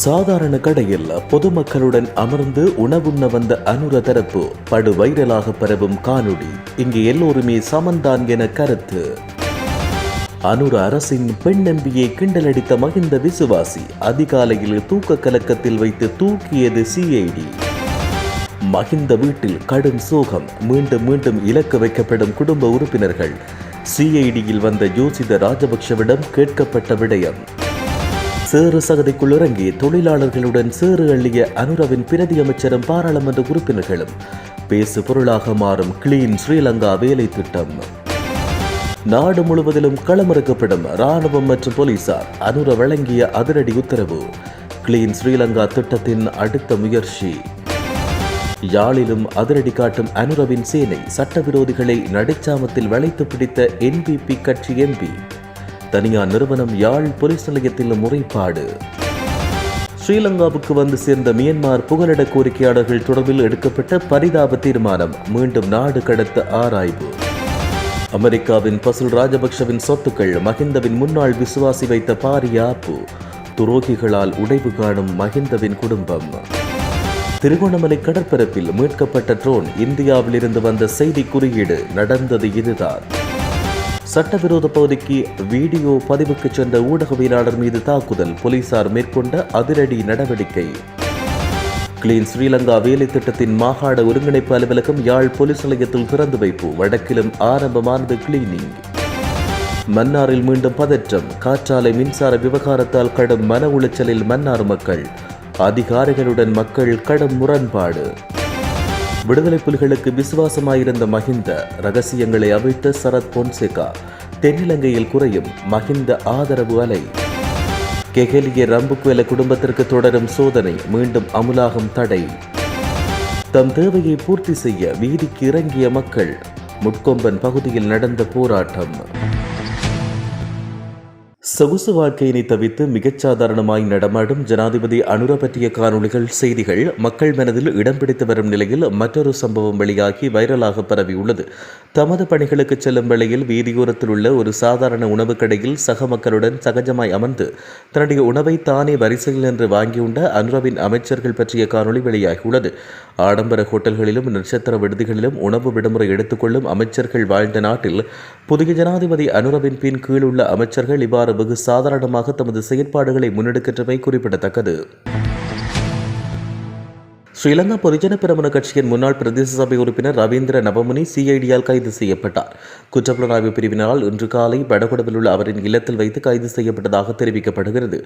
சாதாரண கடையில் பொதுமக்களுடன் அமர்ந்து உணவுண்ண வந்த அனுர தரப்பு படு வைரலாக பரவும் காணொளி. இங்கு எல்லோருமே சமந்தான் என கருத்து. அனுர அரசின் பெண் நம்பியை கிண்டலடித்த மகிந்த விசுவாசி அதிகாலையில் தூக்க கலக்கத்தில் வைத்து தூக்கியது சிஐடி மகிந்த வீட்டில் கடும் சோகம் மீண்டும் மீண்டும் இலக்கு வைக்கப்படும் குடும்ப உறுப்பினர்கள். சிஐடியில் வந்த யோசித ராஜபக்ஷவிடம் கேட்கப்பட்ட விடயம். சேறு சகதிக்குள் இறங்கி தொழிலாளர்களுடன் சேறு அள்ளிய அனுரவின் பிரதி அமைச்சரும் பாராளுமன்ற உறுப்பினர்களும் பேசு பொருளாக மாறும் கிளீன் ஸ்ரீலங்கா வேலை திட்டம். நாடு முழுவதிலும் களமிறக்கப்படும் ராணுவம் மற்றும் போலீசார் அனுர வழங்கிய அதிரடி உத்தரவு. கிளீன் ஸ்ரீலங்கா திட்டத்தின் அடுத்த முயற்சி. யாழிலும் அதிரடி காட்டும் அனுரவின் சேனை சட்டவிரோதிகளை நடுச்சாமத்தில் வளைத்து பிடித்த என்பிபி கட்சி எம்பி தனியார் நிறுவனம் யாழ் போலீஸ் நிலையத்தில் முறைப்பாடு. ஸ்ரீலங்காவுக்கு வந்து சேர்ந்த மியன்மார் புகலிட கோரிக்கையாளர்கள் தொடர்பில் எடுக்கப்பட்ட பரிதாப தீர்மானம் மீண்டும் நாடு கடத்த ஆராய்வு. அமெரிக்காவின் பசுல் ராஜபக்ஷவின் சொத்துக்கள் மஹிந்தவின் முன்னாள் விசுவாசி வைத்த பாரியாப்பு துரோகிகளால் உடைவு காணும் மஹிந்தவின் குடும்பம். திருகோணமலை கடற்பரப்பில் மீட்கப்பட்ட ட்ரோன் இந்தியாவிலிருந்து வந்த செய்தி குறியீடு நடந்தது இதுதான். சட்டவிரோத பகுதிக்கு வீடியோ பதிவுக்கு சென்ற ஊடகவியலாளர் மீது தாக்குதல் போலீசார் மேற்கொண்ட அதிரடி நடவடிக்கை. கிளீன் ஸ்ரீலங்கா வேலை திட்டத்தின் மாகாண ஒருங்கிணைப்பு அலுவலகம் யாழ் போலீஸ் நிலையத்தில் திறந்து வைப்பு. வடக்கிலும் ஆரம்பமானது கிளீனிங் மன்னாரில் மீண்டும் பதற்றம். காற்றாலை மின்சார விவகாரத்தால் கடும் மன உளைச்சலில் மன்னார் மக்கள். அதிகாரிகளுடன் மக்கள் கடும் முரண்பாடு. விடுதலை புலிகளுக்கு விசுவாசமாயிருந்த மஹிந்த ரகசியங்களை அவிழ்த்த சரத் பொன்சேகா தென்னிலங்கையில் குறையும் மஹிந்த ஆதரவு அலை. கெகலிய ரம்புக்குவல குடும்பத்திற்கு தொடரும் சோதனை மீண்டும் அமுலாகும் தடை. தம் தேவையை பூர்த்தி செய்ய வீதிக்கு இறங்கிய மக்கள் முட்கொம்பன் பகுதியில் நடந்த போராட்டம். சொகுசு வாழ்க்கையினை தவித்து மிகச் சாதாரணமாய் நடமாடும் ஜனாதிபதி அனுர பற்றிய காணொளிகள் செய்திகள் மக்கள் மனதில் இடம் பிடித்து வரும் நிலையில் மற்றொரு சம்பவம் வெளியாகி வைரலாக பரவியுள்ளது. தமது பணிகளுக்கு செல்லும் வேளையில் வீதியோரத்தில் உள்ள ஒரு சாதாரண உணவுக் கடையில் சக மக்களுடன் சகஜமாய் அமர்ந்து தன்னுடைய உணவை தானே வரிசையில் நின்று வாங்கியுண்ட அனுரவின் அமைச்சர்கள் பற்றிய காணொளி வெளியாகியுள்ளது. ஆடம்பர ஹோட்டல்களிலும் நட்சத்திர விடுதிகளிலும் உணவு விடுமுறை எடுத்துக்கொள்ளும் அமைச்சர்கள் வாழ்ந்த நாட்டில் புதிய ஜனாதிபதி அனுரவின் பின் கீழுள்ள அமைச்சர்கள் இவ்வாறு வெகு சாதாரணமாக தமது செயற்பாடுகளை முன்னெடுக்கின்றமை குறிப்பிடத்தக்கது. ஸ்ரீலங்கா பொதுஜன பிரமண கட்சியின் முன்னாள் பிரதேச சபை உறுப்பினர் ரவீந்திர நவமுனி சிஐடியால் கைது செய்யப்பட்டார். குற்றப்புலனாய்வு பிரிவினால் இன்று காலை வடகுடவில் உள்ள அவரின் இல்லத்தில் வைத்து கைது செய்யப்பட்டதாக தெரிவிக்கப்படுகிறது.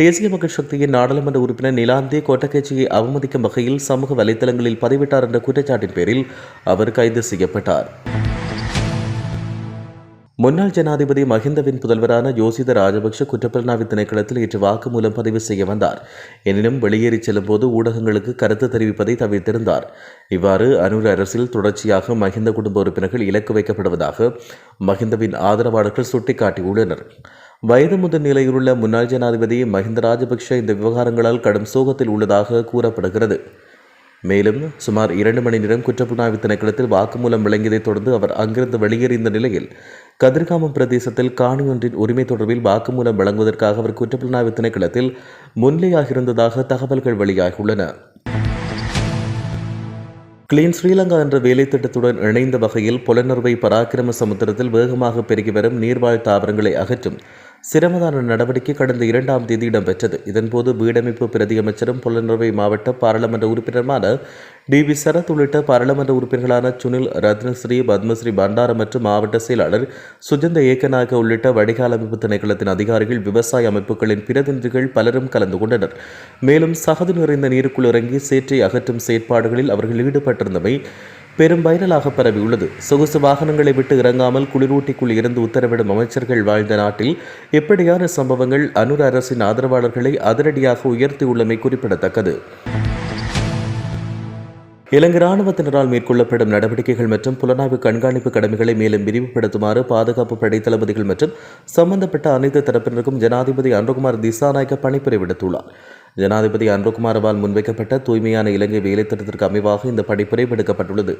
தேசிய மக்கள் சக்தியின் நாடாளுமன்ற உறுப்பினர் நிலாந்தே கோட்டக்கட்சியை அவமதிக்கும் வகையில் சமூக வலைதளங்களில் பதிவிட்டார் என்ற குற்றச்சாட்டின் பேரில் அவர் கைது செய்யப்பட்டார். முன்னாள் ஜனாதிபதி மஹிந்தவின் புதல்வரான யோசித ராஜபக்ஷ குற்றப்பிரணாவி திணைக்களத்தில் இன்று வாக்குமூலம் பதிவு செய்ய வந்தார். எனினும் வெளியேறிச் செல்லும்போது ஊடகங்களுக்கு கருத்து தெரிவிப்பதை தவிர்த்திருந்தார். இவ்வாறு அனூர் அரசில் தொடர்ச்சியாக மஹிந்த குடும்ப உறுப்பினர்கள் இலக்கு வைக்கப்படுவதாக மஹிந்தவின் ஆதரவாளர்கள் சுட்டிக்காட்டியுள்ளனர். வயது முதல் நிலையிலுள்ள முன்னாள் ஜனாதிபதி மஹிந்த ராஜபக்ஷ இந்த விவகாரங்களால் கடும் சோகத்தில் உள்ளதாக கூறப்படுகிறது. மேலும் சுமார் இரண்டு மணி நேரம் குற்றப்புலனாய்வு திணைக்களத்தில் வாக்குமூலம் விளங்கியதைத் தொடர்ந்து அவர் அங்கிருந்து வெளியேறிய நிலையில் கதிர்காமம் பிரதேசத்தில் காணி ஒன்றின் உரிமை தொடர்பில் வாக்குமூலம் வழங்குவதற்காக அவர் குற்றப்புலனாய்வு திணைக்களத்தில் முன்னிலையாகியிருந்ததாக தகவல்கள் வெளியாகியுள்ளன. கிளீன் ஸ்ரீலங்கா என்ற வேலை திட்டத்துடன் இணைந்த வகையில் புலனர்வை பராக்கிரம சமுத்திரத்தில் வேகமாக பெருகி வரும் நீர்வாழ் தாவரங்களை அகற்றும் சிரமதான நடவடிக்கை கடந்த இரண்டாம் தேதி இடம்பெற்றது. இதன்போது வீடமைப்பு பிரதி அமைச்சரும் புலனர்வை மாவட்ட பாராளுமன்ற உறுப்பினருமான டி வி சரத் உள்ளிட்ட பாராளுமன்ற உறுப்பினர்களான சுனில் ரத்னஸ்ரீ பத்மஸ்ரீ பண்டார மற்றும் மாவட்ட செயலாளர் சுஜந்த ஏக்கநாயக உள்ளிட்ட வடிகால் அமைப்பு திணைக்களத்தின் அதிகாரிகள் விவசாய அமைப்புகளின் பிரதிநிதிகள் பலரும் கலந்து கொண்டனர். மேலும் சகது நிறைந்த நீருக்குள் இறங்கி சேற்றை அகற்றும் செயற்பாடுகளில் அவர்கள் ஈடுபட்டிருந்தமை பெரும் வைரலாக பரவியுள்ளது. சொகுசு வாகனங்களை விட்டு இறங்காமல் குளிரூட்டிக்குள் இருந்து உத்தரவிடும் அமைச்சர்கள் வாழ்ந்த நாட்டில் இப்படியான சம்பவங்கள் அனுர அரசின் ஆதரவாளர்களை அதிரடியாக உயர்த்தியுள்ளமை குறிப்பிடத்தக்கது. இலங்கை ராணுவத்தினரால் மேற்கொள்ளப்படும் நடவடிக்கைகள் மற்றும் புலனாய்வு கண்காணிப்பு கடமைகளை மேலும் விரிவுபடுத்துமாறு பாதுகாப்பு படை தளபதிகள் மற்றும் சம்பந்தப்பட்ட அனைத்து தரப்பினருக்கும் ஜனாதிபதி அன்ருகுமார் திசாநாயக்க பணிப்புரை விடுத்துள்ளார் ஜனாதிபதி அன்புகுமாரவால் முன்வைக்கப்பட்ட தூய்மையான இலங்கை வேலைத்திட்டத்திற்கு அமைவாக இந்த படிப்புரை விடுக்கப்பட்டுள்ளது.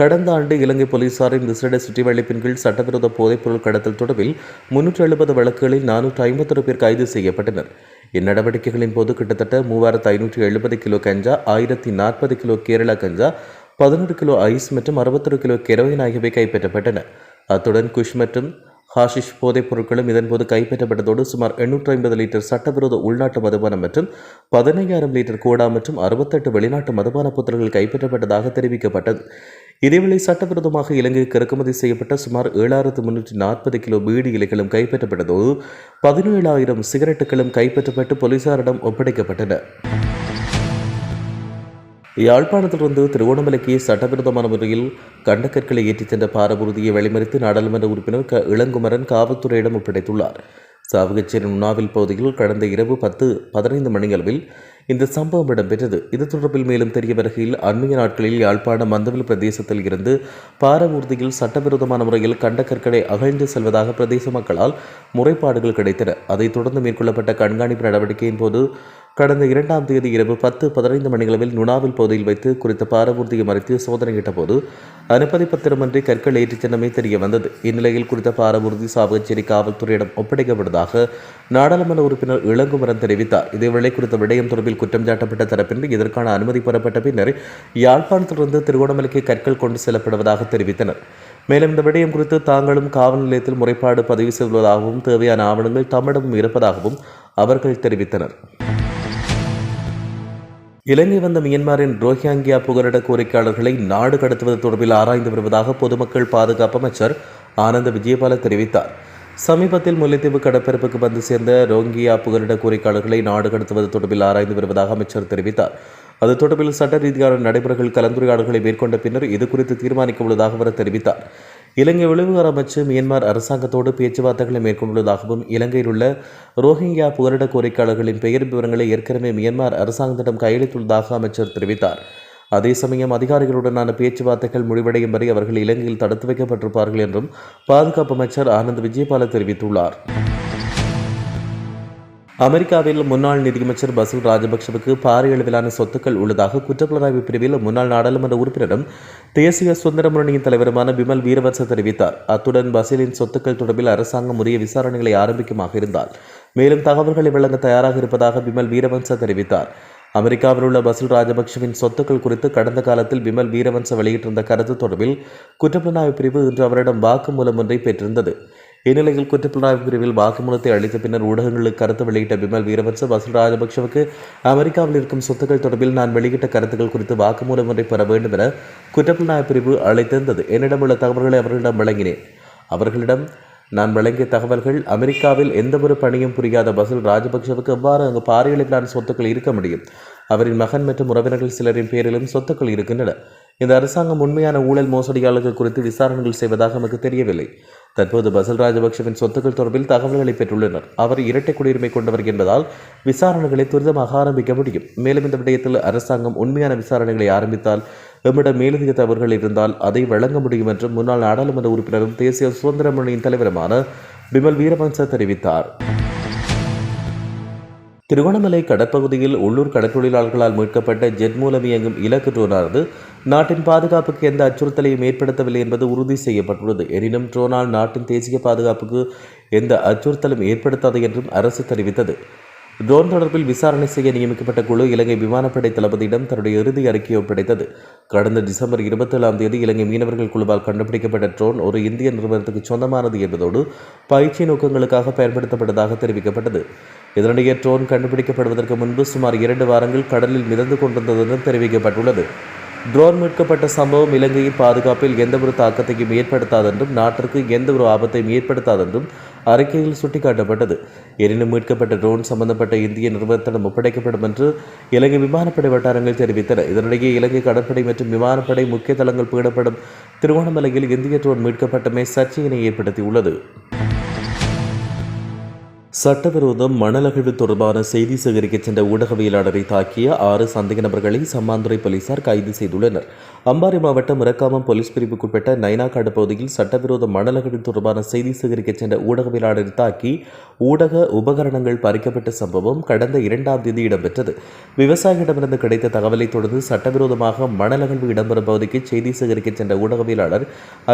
கடந்த ஆண்டு இலங்கை போலீசாரின் விசேட சுற்றிவளைப்பின் கீழ் சட்டவிரோத போதைப்பொருள் கடத்தல் தொடர்பில் முன்னூற்றி எழுபது வழக்குகளில் நானூற்றி ஐம்பத்தொரு பேர் கைது செய்யப்பட்டனர். இந்நடவடிக்கைகளின் போது கிட்டத்தட்ட மூவாயிரத்து ஐநூற்றி எழுபது கிலோ கஞ்சா ஆயிரத்தி நாற்பது கிலோ கேரளா கஞ்சா பதினொரு கிலோ ஐஸ் மற்றும் அறுபத்தொரு கிலோ கெரோயின் ஆகியவை கைப்பற்றப்பட்டன. அத்துடன் குஷ் மற்றும் ஹாஷிஷ் போதைப் பொருட்களும் இதன்போது கைப்பற்றப்பட்டதோடு சுமார் எண்ணூற்றி ஐம்பது லிட்டர் சட்டவிரோத உள்நாட்டு மதுபானம் மற்றும் பதினையாயிரம் லிட்டர் கோடா மற்றும் அறுபத்தெட்டு வெளிநாட்டு மதுபான புத்தகங்கள் கைப்பற்றப்பட்டதாக தெரிவிக்கப்பட்டது. இதேவேளை சட்டவிரோதமாக இலங்கைக்கு இறக்குமதி செய்யப்பட்ட சுமார் ஏழாயிரத்து முன்னூற்றி நாற்பது கிலோ பீடி இலைகளும் கைப்பற்றப்பட்டதோடு பதினேழாயிரம் சிகரெட்டுகளும் கைப்பற்றப்பட்டு போலீசாரிடம் ஒப்படைக்கப்பட்டன. யாழ்ப்பாணத்திலிருந்து திருவோணமலைக்கு சட்டவிரோதமான முறையில் கண்டக்கற்களை ஏற்றிச் சென்ற பாரபூர்தியை வழிமறித்து நாடாளுமன்ற உறுப்பினர் க. இளங்குமரன் காவல்துறையிடம் ஒப்படைத்துள்ளார். சாவகச்சேரி உண்ணாவில் பகுதியில் கடந்த இரவு பத்து பதினைந்து மணியளவில் இந்த சம்பவம் இடம்பெற்றது. இது தொடர்பில் மேலும் தெரிய வருகையில் அண்மைய நாட்களில் யாழ்ப்பாணம் மந்தவில் பிரதேசத்தில் இருந்து பாரவூர்தியில் சட்டவிரோதமான முறையில் கண்டக்கற்களை அகழ்ந்து செல்வதாக பிரதேச மக்களால் முறைப்பாடுகள் கிடைத்தன. அதைத் தொடர்ந்து மேற்கொள்ளப்பட்ட கண்காணிப்பு நடவடிக்கையின் போது கடந்த இரண்டாம் தேதி இரவு பத்து பதினைந்து மணிகளவில் நுணாவில் பகுதியில் வைத்து குறித்த பாரபூர்த்தியை மறைத்து சோதனையிட்ட போது அனுமதி பத்திரமின்றி கற்கள் ஏற்றிச் சென்றமை தெரிய வந்தது. இந்நிலையில் குறித்த பாரபூர்தி சாவகச்சேரி காவல்துறையிடம் ஒப்படைக்கப்படுவதாக நாடாளுமன்ற உறுப்பினர் இளங்குமரன் தெரிவித்தார். இதேவேளை குறித்த விடயம் தொடர்பில் குற்றம் சாட்டப்பட்ட தரப்பினர் இதற்கான அனுமதி பெறப்பட்ட பின்னர் யாழ்ப்பாணத்திலிருந்து திருகோணமலைக்கு கற்கள் கொண்டு செல்லப்படுவதாக தெரிவித்தனர். மேலும் இந்த விடயம் குறித்து தாங்களும் காவல் நிலையத்தில் முறைப்பாடு பதிவு செய்துள்ளதாகவும் தேவையான ஆவணங்கள் தம்மிடமும் இருப்பதாகவும் அவர்கள் தெரிவித்தனர். இலங்கை வந்த மியன்மாரின் ரோஹியாங்கியா புகலிட கோரிக்கையாளர்களை நாடு கடத்துவது தொடர்பில் ஆராய்ந்து வருவதாக பொதுமக்கள் பாதுகாப்பு அமைச்சர் ஆனந்த விஜயபால தெரிவித்தார். சமீபத்தில் முல்லைத்தீவு கடற்பரப்புக்கு வந்து சேர்ந்த ரோங்கியா புகலிட கோரிக்கையாளர்களை நாடு கடத்துவது தொடர்பில் ஆராய்ந்து வருவதாக அமைச்சர் தெரிவித்தார். அது தொடர்பில் சட்ட ரீதியான நடைமுறைகள் கலந்துரையாடல்களை மேற்கொண்ட பின்னர் இது குறித்து தீர்மானிக்க உள்ளதாக அவர் தெரிவித்தார். இலங்கை வெளிவிவகார அமைச்சு மியான்மர் அரசாங்கத்தோடு பேச்சுவார்த்தைகளை மேற்கொண்டுள்ளதாகவும் இலங்கையில் உள்ள ரோஹிங்கியா புகலிட கோரிக்கையாளர்களின் பெயர் விவரங்களை ஏற்கனவே மியான்மர் அரசாங்கத்திடம் கையளித்துள்ளதாக அமைச்சர் தெரிவித்தார். அதே சமயம் அதிகாரிகளுடனான பேச்சுவார்த்தைகள் முடிவடையும் வரை அவர்கள் இலங்கையில் தடுத்து வைக்கப்பட்டிருப்பார்கள் என்றும் பாதுகாப்பு அமைச்சர் ஆனந்த் விஜயபால தெரிவித்துள்ளார். அமெரிக்காவில் முன்னாள் நிதியமைச்சர் பசில் ராஜபக்சவுக்கு பாரிய அளவிலான சொத்துக்கள் உள்ளதாக குற்றப்புலனாய்வு பிரிவில் முன்னாள் நாடாளுமன்ற உறுப்பினரும் தேசிய சுதந்திர முன்னணியின் தலைவருமான பிமல் வீரவர்ச தெரிவித்தார். அத்துடன் பசிலின் சொத்துக்கள் தொடர்பில் அரசாங்கம் உரிய விசாரணைகளை ஆரம்பிக்குமாக இருந்தால் மேலும் தகவல்களை வழங்க தயாராக இருப்பதாக பிமல் வீரவன்ச தெரிவித்தார். அமெரிக்காவில் உள்ள பசில் ராஜபக்சவின் சொத்துக்கள் குறித்து கடந்த காலத்தில் பிமல் வீரவன்ச வெளியிட்டிருந்த கருத்து தொடர்பில் குற்றப்புலனாய்வு பிரிவு இன்று அவரிடம் வாக்குமூலம் ஒன்றை பெற்றிருந்தது. இந்நிலையில் குற்றப்புலனாய்வு பிரிவில் வாக்குமூலத்தை அளித்த பின்னர் ஊடகங்களுக்கு கருத்து வெளியிட்ட பிமல் வீரபட்ச வசூல் ராஜபக்சவுக்கு அமெரிக்காவில் இருக்கும் சொத்துக்கள் தொடர்பில் நான் வெளியிட்ட கருத்துக்கள் குறித்து வாக்குமூலம் ஒன்றை பெற வேண்டும் என குற்றப்புலனாய்வு பிரிவு அழைத்திருந்தது. என்னிடம் உள்ள தகவல்களை அவர்களிடம் வழங்கினேன். அவர்களிடம் நான் வழங்கிய தகவல்கள் அமெரிக்காவில் எந்த ஒரு பணியும் புரியாத பசில் ராஜபக்சவுக்கு எவ்வாறு அங்கு பாரியளவிலான சொத்துக்கள் இருக்க முடியும்? அவரின் மகன் மற்றும் உறவினர்கள் சிலரின் பேரிலும் சொத்துக்கள் இருக்கின்றன. இந்த அரசாங்கம் உண்மையான ஊழல் மோசடியாளர்கள் குறித்து விசாரணைகள் செய்வதாக நமக்கு தெரியவில்லை. தற்போது பசல் ராஜபக்சவின் சொத்துக்கள் தொடர்பில் தகவல்களை பெற்றுள்ளனர். அவர் இரட்டை குடியுரிமை கொண்டவர் என்பதால் விசாரணைகளை துரிதமாக ஆரம்பிக்க முடியும். மேலும் இந்த விடயத்தில் அரசாங்கம் உண்மையான விசாரணைகளை ஆரம்பித்தால் எம்மிடம் மேலதிக தவறுகள் இருந்தால் அதை வழங்க முடியும் என்று முன்னாள் நாடாளுமன்ற உறுப்பினரும் தேசிய சுதந்திர முன்னணியின் தலைவருமான பிமல் வீரவன்ச தெரிவித்தார். திருவண்ணாமலை கடற்பகுதியில் உள்ளூர் கடற்தொழிலாளர்களால் மீட்கப்பட்ட ஜெட் மூலம் இயங்கும் இலக்கு ட்ரோனானது நாட்டின் பாதுகாப்புக்கு எந்த அச்சுறுத்தலையும் ஏற்படுத்தவில்லை என்பது உறுதி செய்யப்பட்டுள்ளது. எனினும் ட்ரோனால் நாட்டின் தேசிய பாதுகாப்புக்கு எந்த அச்சுறுத்தலும் ஏற்படுத்தாது என்றும் அரசு தெரிவித்தது. ட்ரோன் தொடர்பில் விசாரணை செய்ய நியமிக்கப்பட்ட குழு இலங்கை விமானப்படை தளபதியிடம் தன்னுடைய இறுதி அறிக்கையை ஒப்படைத்தது. கடந்த டிசம்பர் இருபத்தேழாம் தேதி இலங்கை மீனவர்கள் குழுவால் கண்டுபிடிக்கப்பட்ட ட்ரோன் ஒரு இந்திய நிறுவனத்துக்கு சொந்தமானது என்பதோடு பயிற்சி நோக்கங்களுக்காக பயன்படுத்தப்பட்டதாக தெரிவிக்கப்பட்டது. இதனிடையே ட்ரோன் கண்டுபிடிக்கப்படுவதற்கு முன்பு சுமார் இரண்டு வாரங்கள் கடலில் மிதந்து கொண்டிருந்ததுடன் தெரிவிக்கப்பட்டுள்ளது. ட்ரோன் மீட்கப்பட்ட சம்பவம் இலங்கையின் பாதுகாப்பில் எந்தவொரு தாக்கத்தையும் ஏற்படுத்தாதென்றும் நாட்டிற்கு எந்தவொரு ஆபத்தையும் ஏற்படுத்தாதென்றும் அறிக்கையில் சுட்டிக்காட்டப்பட்டது. எனினும் மீட்கப்பட்ட ட்ரோன் சம்பந்தப்பட்ட இந்திய நிறுவனத்திடம் ஒப்படைக்கப்படும் என்று இலங்கை விமானப்படை வட்டாரங்கள் தெரிவித்தன. இதனிடையே இலங்கை கடற்படை மற்றும் விமானப்படை முக்கிய தளங்கள் பீடப்படும் திருவோணமலையில் இந்திய ட்ரோன் மீட்கப்பட்டமை சர்ச்சையினை ஏற்படுத்தியுள்ளது. சட்டவிரோதம் மணலகழ்வு தொடர்பான செய்தி சேகரிக்கச் சென்ற ஊடகவியலாளரை தாக்கிய ஆறு சந்தேக நபர்களை சம்மாந்துறை போலீசார் கைது செய்துள்ளனர். அம்பாறை மாவட்டம் இறக்காமம் போலீஸ் பிரிவுக்குட்பட்ட நைனாக்காடு பகுதியில் சட்டவிரோத மணலகழ்வு தொடர்பான செய்தி சேகரிக்கச் சென்ற ஊடகவியலாளரை தாக்கி ஊடக உபகரணங்கள் பறிக்கப்பட்ட சம்பவம் கடந்த இரண்டாம் தேதி இடம்பெற்றது. விவசாயிகளிடமிருந்து கிடைத்த தகவலை தொடர்ந்து சட்டவிரோதமாக மணலகழ்வு இடம்பெறும் பகுதிக்கு செய்தி சேகரிக்கச் சென்ற ஊடகவியலாளர்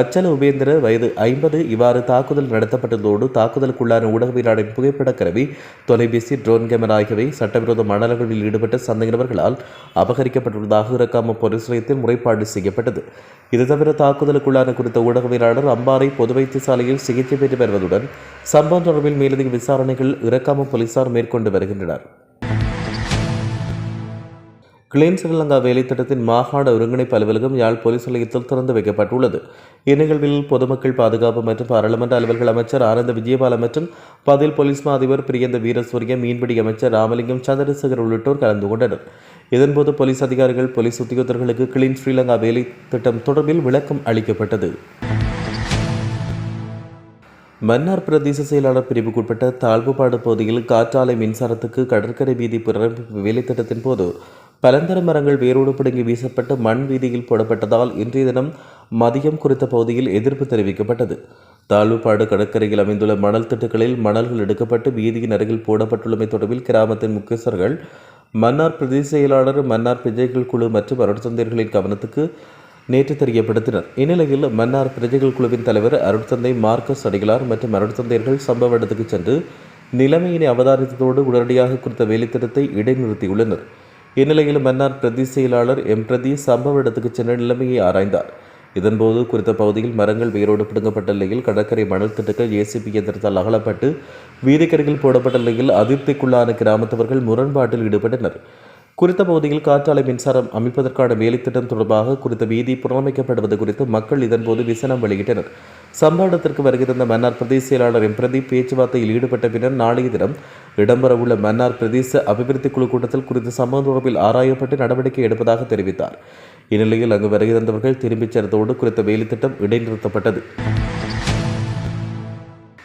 அச்சல உபேந்திர வயது ஐம்பது இவ்வாறு தாக்குதல் நடத்தப்பட்டதோடு தாக்குதலுக்குள்ளான ஊடகவியலாளரின் புகை புகைப்படக் கருவி தொலைபேசி ட்ரோன் கேமரா ஆகியவை சட்டவிரோத மணல்களில் ஈடுபட்ட சந்தேகநபர்களால் அபகரிக்கப்பட்டுள்ளதாக இறக்காம போலீஸ் நிலையத்தில் முறைப்பாடு செய்யப்பட்டது. இது தவிர தாக்குதலுக்குள்ளான குறித்த ஊடகவியலாளர் அம்பாறை பொது வைத்தியசாலையில் சிகிச்சை பெற்று வருவதுடன் சம்பவம் தொடர்பில் மேலதிக விசாரணைகள் இறக்காம போலீசார் மேற்கொண்டு வருகின்றனர். கிளீன் ஸ்ரீலங்கா வேலைத்திட்டத்தின் மாகாண ஒருங்கிணைப்பு அலுவலகம் யாழ் போலீஸ் நிலையத்தில் திறந்து வைக்கப்பட்டுள்ளது. இந்நிகழ்வில் பொதுமக்கள் பாதுகாப்பு மற்றும் பாராளுமன்ற அலுவல்கள் அமைச்சர் ஆனந்த விஜயபால மற்றும் பதில் போலீஸ் மா அதிபர் பிரியந்த வீரசூரிய மீன்பிடி அமைச்சர் ராமலிங்கம் சந்திரசேகர் உள்ளிட்டோர் கலந்து கொண்டனர். இதன்போது போலீஸ் அதிகாரிகள் போலீஸ் உத்தியோகத்தர்களுக்கு கிளீன் ஸ்ரீலங்கா வேலை திட்டம் தொடர்பில் விளக்கம் அளிக்கப்பட்டது. மன்னார் பிரதேச செயலாளர் பிரிவுக்குட்பட்ட தாழ்வுபாடு பகுதியில் காற்றாலை மின்சாரத்துக்கு கடற்கரை வீதி பிறப்பு வேலைத்திட்டத்தின் போது பலந்தர மரங்கள் வேரோடு பிடுங்கி வீசப்பட்டு மண் வீதியில் போடப்பட்டதால் இன்றைய தினம் மதியம் குறித்த பகுதியில் எதிர்ப்பு தெரிவிக்கப்பட்டது. தாழ்வுபாடு கடற்கரையில் அமைந்துள்ள மணல் திட்டுகளில் மணல்கள் எடுக்கப்பட்டு வீதியின் அருகில் போடப்பட்டுள்ளமை தொடர்பில் கிராமத்தின் முக்கியஸ்தர்கள் மன்னார் பிரதேச செயலாளர் மன்னார் பிரஜைகள் குழு மற்றும் அருட்சந்தையர்களின் கவனத்துக்கு நேற்று தெரியப்படுத்தினர். இந்நிலையில் மன்னார் பிரஜைகள் குழுவின் தலைவர் அருட்தந்தை மார்க்கஸ் அடிகளார் மற்றும் அருட்சந்தையர்கள் சம்பவ இடத்துக்கு சென்று நிலைமையினை அவதானித்ததோடு உடனடியாக குறித்த வேலைத்திட்டத்தை இடைநிறுத்தியுள்ளனர். இந்நிலையில் மன்னார் பிரதி செயலாளர் எம். பிரதி சம்பவ இடத்துக்கு சென்ற நிலைமையை ஆராய்ந்தார். இதன்போது குறித்த பகுதியில் மரங்கள் வேரோடு பிடுங்கப்பட்ட நிலையில் கடற்கரை மணல் திட்டுகள் ஏசிபி இயந்திரத்தால் அகலப்பட்டு வீதிக்கரையில் போடப்பட்ட நிலையில் அதிருப்திக்குள்ளான கிராமத்தவர்கள் முரண்பாட்டில் ஈடுபட்டனர். குறித்த பகுதியில் காற்றாலை மின்சாரம் அமைப்பதற்கான வேலைத்திட்டம் தொடர்பாக குறித்த வீதி புனரமைக்கப்படுவது குறித்து மக்கள் இதன்போது விசனம் வெளியிட்டனர். சம்பாடத்திற்கு வருகிறந்த மன்னார் பிரதேச செயலாளர் எம். பிரதீப் பேச்சுவார்த்தையில் ஈடுபட்ட பின்னர் நாளைய தினம் இடம்பெறவுள்ள மன்னார் பிரதேச அபிவிருத்தி குழு கூட்டத்தில் குறித்த சம்பவம் தொடர்பில் ஆராயப்பட்டு நடவடிக்கை எடுப்பதாக தெரிவித்தார். இந்நிலையில் அங்கு வருகிறந்தவர்கள் திரும்பிச் சென்றதோடு குறித்த வேலைத்திட்டம் இடைநிறுத்தப்பட்டது.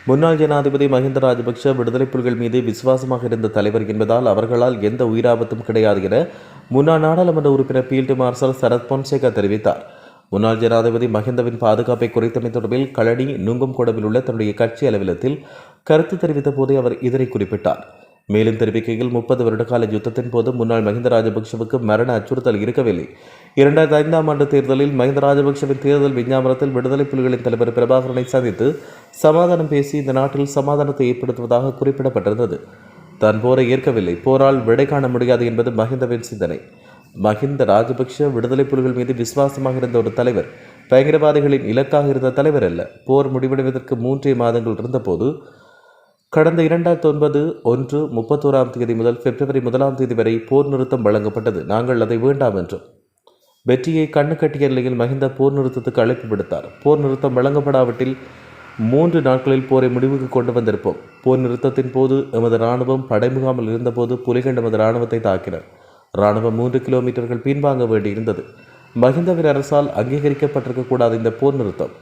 முன்னாள் ஜனாதிபதி மஹிந்த ராஜபக்ஷ விடுதலை புலிகள் மீது விசுவாசமாக இருந்த தலைவர் என்பதால் அவர்களால் எந்த உயிராபத்தும் கிடையாது என முன்னாள் நாடாளுமன்ற உறுப்பினர் பீல்டு மார்ஷல் சரத் பொன்சேகா தெரிவித்தார். முன்னாள் ஜனாதிபதி மஹிந்தவின் பாதுகாப்பை குறைத்தமை தொடர்பில் களனி நுங்கம்கோடவில் உள்ள தன்னுடைய கட்சி அலுவலகத்தில் கருத்து தெரிவித்த போதே அவர் இதனை குறிப்பிட்டார். மேலும் தெரிவிக்கையில் முப்பது வருடகால யுத்தத்தின் போது முன்னாள் மஹிந்த ராஜபக்ஷவுக்கு மரண அச்சுறுத்தல் இருக்கவில்லை. இரண்டாயிரத்தி ஐந்தாம் ஆண்டு தேர்தலில் மஹிந்த ராஜபக்ஷவின் தேர்தல் விஞ்ஞாபனத்தில் விடுதலை புலிகளின் தலைவர் பிரபாகரனை சந்தித்து சமாதானம் பேசி இந்த நாட்டில் சமாதானத்தை ஏற்படுத்துவதாக குறிப்பிடப்பட்டிருந்தது. தான் போரை ஏற்கவில்லை. போரால் விடை காண முடியாது என்பது மஹிந்தவின் சிந்தனை. மஹிந்த ராஜபக்ஷ விடுதலை புலிகள் மீது விசுவாசமாக இருந்த ஒரு தலைவர் பயங்கரவாதிகளின் இலக்காக இருந்த தலைவர் அல்ல. போர் முடிவடைவதற்கு மூன்றே மாதங்கள் இருந்தபோது கடந்த இரண்டாயிரத்தி ஒன்பது ஒன்று முப்பத்தோராம் தேதி முதல் பிப்ரவரி முதலாம் தேதி வரை போர் நிறுத்தம் வழங்கப்பட்டது. நாங்கள் அதை வேண்டாம் என்றும். வெற்றியை கண்ணு கட்டிய நிலையில் மஹிந்த போர் நிறுத்தத்துக்கு அழைப்பு விடுத்தார். போர் நிறுத்தம் வழங்கப்படாவிட்டில் மூன்று நாட்களில் போரை முடிவுக்கு கொண்டு வந்திருப்போம். போர் நிறுத்தத்தின் போது எமது இராணுவம் படைமுகாமில் இருந்தபோது புலிகள் எமது இராணுவத்தை தாக்கினர். இராணுவம் மூன்று கிலோமீட்டர்கள் பின்வாங்க வேண்டியிருந்தது. மஹிந்தவின் அரசால் அங்கீகரிக்கப்பட்டிருக்க கூடாது இந்த போர் நிறுத்தம்.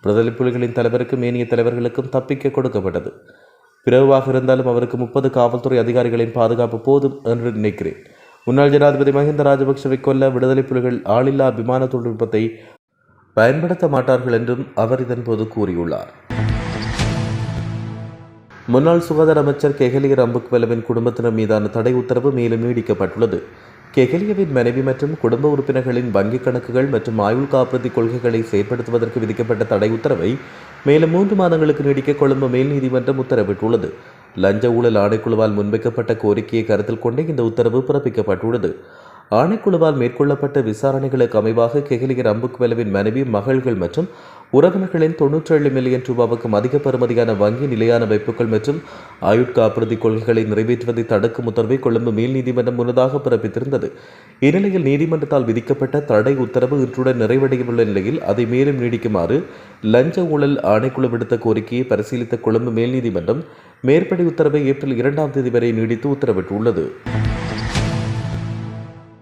பிரதலி புலிகளின் தலைவருக்கும் ஏனைய தலைவர்களுக்கும் தப்பிக்க கொடுக்கப்பட்டது. பிறகுவாக இருந்தாலும் அவருக்கு முப்பது காவல்துறை அதிகாரிகளின் பாதுகாப்பு போதும் என்று நினைக்கிறேன். முன்னாள் ஜனாதிபதி மஹிந்த ராஜபக்சவை கொல்ல விடுதலை புலிகள் ஆளில்லா விமான தொழில்நுட்பத்தை பயன்படுத்த மாட்டார்கள் என்றும் அவர் இதன்போது கூறியுள்ளார். முன்னாள் சுகாதார அமைச்சர் கெஹலிய ரம்புக்வெலவின் குடும்பத்தினர் மீதான தடை உத்தரவு மேலும் நீடிக்கப்பட்டுள்ளது. கெஹலியவின் மனைவி மற்றும் குடும்ப உறுப்பினர்களின் வங்கிக் கணக்குகள் மற்றும் ஆயுள் காப்புறுதி கொள்கைகளை செயற்படுத்துவதற்கு விதிக்கப்பட்ட தடை உத்தரவை மேலும் மூன்று மாதங்களுக்கு நீடிக்க கொழும்பு மேல் நீதிமன்றம் உத்தரவிட்டுள்ளது. லஞ்ச ஊழல் ஆணைக்குழுவால் முன்வைக்கப்பட்ட கோரிக்கையை கருத்தில் கொண்டே இந்த உத்தரவு பிறப்பிக்கப்பட்டுள்ளது. ஆணைக்குழுவால் மேற்கொள்ளப்பட்ட விசாரணைகளுக்கு அமைவாக கெஹலியர் அம்புக்வெலவின் மனைவி மகள்கள் மற்றும் உறவினர்களின் தொன்னூற்றேழு மில்லியன் ரூபாவுக்கும் அதிக பெறுமதியான வங்கி நிலையான வைப்புகள் மற்றும் ஆயுட்காப்புறுதி கொள்கைகளை நிறைவேற்றுவதை தடுக்கும் உத்தரவை கொழும்பு மேல் நீதிமன்றம் முன்னதாக பிறப்பித்திருந்தது. இந்நிலையில் நீதிமன்றத்தால் விதிக்கப்பட்ட தடை உத்தரவு இன்றுடன் நிறைவடையவுள்ள நிலையில் அதை மேலும் நீடிக்குமாறு லஞ்ச ஊழல் ஆணைக்குழு விடுத்த கோரிக்கையை பரிசீலித்த கொழும்பு மேல் நீதிமன்றம் மேற்படி உத்தரவை ஏப்ரல் இரண்டாம் தேதி வரை நீடித்து உத்தரவிட்டுள்ளது.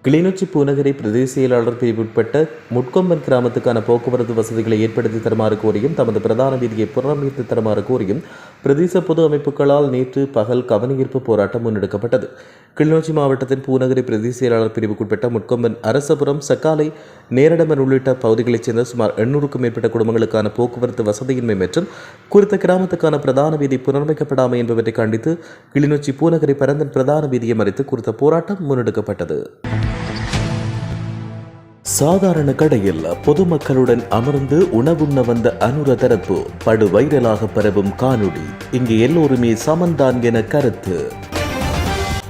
கிளிநொச்சி பூநகரி பிரதேச செயலாளர் பிரிவுட்பட்ட முட்கொம்பன் கிராமத்துக்கான போக்குவரத்து வசதிகளை ஏற்படுத்தி தருமாறு கோரியும் தமது பிரதான வீதியை புனரமைத்து தருமாறு கோரியும் பிரதேச பொது அமைப்புகளால் நேற்று பகல் கவனஈர்ப்பு போராட்டம் முன்னெடுக்கப்பட்டது. கிளிநொச்சி மாவட்டத்தின் பூநகரி பிரதேச செயலாளர் பிரிவுக்குட்பட்ட முட்கொம்பன் அரசபுரம் சக்காலை நேரடமன் உள்ளிட்ட பகுதிகளைச் சேர்ந்த சுமார் எண்ணூறுக்கும் மேற்பட்ட குடும்பங்களுக்கான போக்குவரத்து வசதியின்மை மற்றும் குறித்த கிராமத்துக்கான பிரதான வீதி புனரமைக்கப்படாமை என்பவற்றை கண்டித்து கிளிநொச்சி பூநகரி பரந்தன் பிரதான வீதியை மறித்து குறித்த போராட்டம் முன்னெடுக்கப்பட்டது. சாதாரண கடையில் பொதுமக்களுடன் அமர்ந்து உணவுண்ண வந்த அனுர தரப்பு படு வைரலாக பரவும் காணொளி. இங்கு எல்லோருமே சமந்தான் என கருத்து.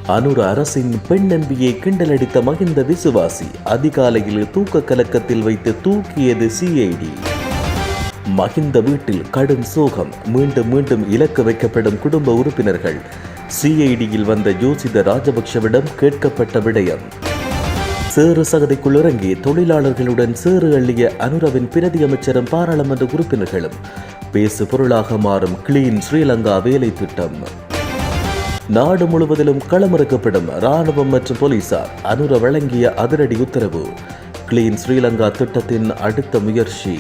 அனுர அரசின் பெண் நம்பியை கிண்டலடித்த மகிந்த விசுவாசி அதிகாலையில் தூக்க கலக்கத்தில் வைத்து தூக்கியது சிஐடி மகிந்த வீட்டில் கடும் சோகம் மீண்டும் மீண்டும் இலக்கு வைக்கப்படும் குடும்ப உறுப்பினர்கள். சிஐடியில் வந்த யோசித ராஜபக்ஷவிடம் கேட்கப்பட்ட விடயம். சேறு சகதிக்குள் இறங்கி தொழிலாளர்களுடன் சேறு அள்ளிய அனுரவின் பிரதி அமைச்சரும் பாராளுமன்ற உறுப்பினர்களும் பேசு பொருளாக மாறும் கிளீன் ஸ்ரீலங்கா வேலை திட்டம். நாடு முழுவதிலும் களமிறக்கப்படும் ராணுவம் மற்றும் போலீசார் அனுர வழங்கிய அதிரடி உத்தரவு. கிளீன் ஸ்ரீலங்கா திட்டத்தின் அடுத்த முயற்சி.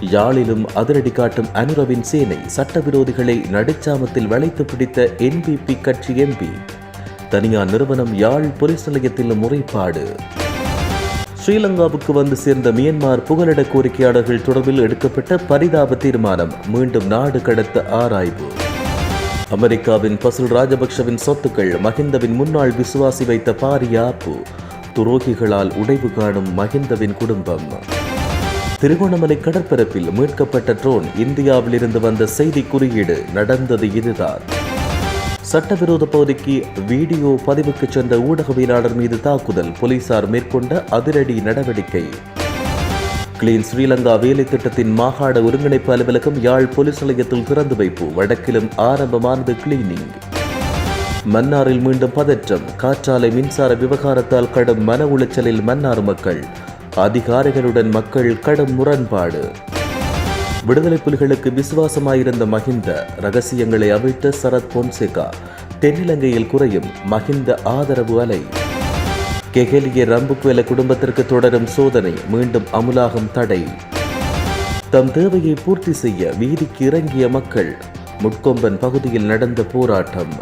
யாழிலும் அதிரடி காட்டும் அனுரவின் சேனை சட்டவிரோதிகளை நடுச்சாமத்தில் வளைத்து பிடித்த என்பிபி கட்சி எம்பி தனியார் நிறுவனம் யாழ் போலீஸ் நிலையத்தில் முறைப்பாடு. ஸ்ரீலங்காவுக்கு வந்து சேர்ந்த மியன்மார் புகலிட கோரிக்கையாளர்கள் தொடர்பில் எடுக்கப்பட்ட பரிதாப தீர்மானம் மீண்டும் நாடு கடத்த ஆராய்வு. அமெரிக்காவின் பசுல் ராஜபக்ஷவின் சொத்துக்கள் மஹிந்தவின் முன்னாள் விசுவாசி வைத்த பாரியாப்பு துரோகிகளால் உடைவு காணும் மஹிந்தவின் குடும்பம். திருகோணமலை கடற்பரப்பில் மீட்கப்பட்ட ட்ரோன் இந்தியாவிலிருந்து வந்த செய்தி குறியீடு நடந்தது இதுதான். சட்டவிரோத பகுதிக்கு வீடியோ பதிவுக்கு சென்ற ஊடகவியலாளர் மீது தாக்குதல். போலீசார் மேற்கொண்ட அதிரடி நடவடிக்கை. கிளீன் ஸ்ரீலங்கா வேலை திட்டத்தின் மாகாண ஒருங்கிணைப்பு அலுவலகம் யாழ் போலீஸ் நிலையத்தில் திறந்து வைப்பு. வடக்கிலும் ஆரம்பமானது கிளீனிங் மன்னாரில் மீண்டும் பதற்றம். காற்றாலை மின்சார விவகாரத்தால் கடும் மன உளைச்சலில் மன்னார் மக்கள். அதிகாரிகளுடன் மக்கள் கடும் முரண்பாடு. விடுதலை புலிகளுக்கு விசுவாசமாயிருந்த மஹிந்த ரகசியங்களை அவிழ்த்த சரத் பொன்சேகா தென்னிலங்கையில் குறையும் மஹிந்த ஆதரவு அலை. கெஹெலிய ரம்புக்வேல குடும்பத்திற்கு தொடரும் சோதனை மீண்டும் அமுலாகும் தடை. தம் தேவையை பூர்த்தி செய்ய வீதிக்கு இறங்கிய மக்கள் முட்கொம்பன் பகுதியில் நடந்த போராட்டம்.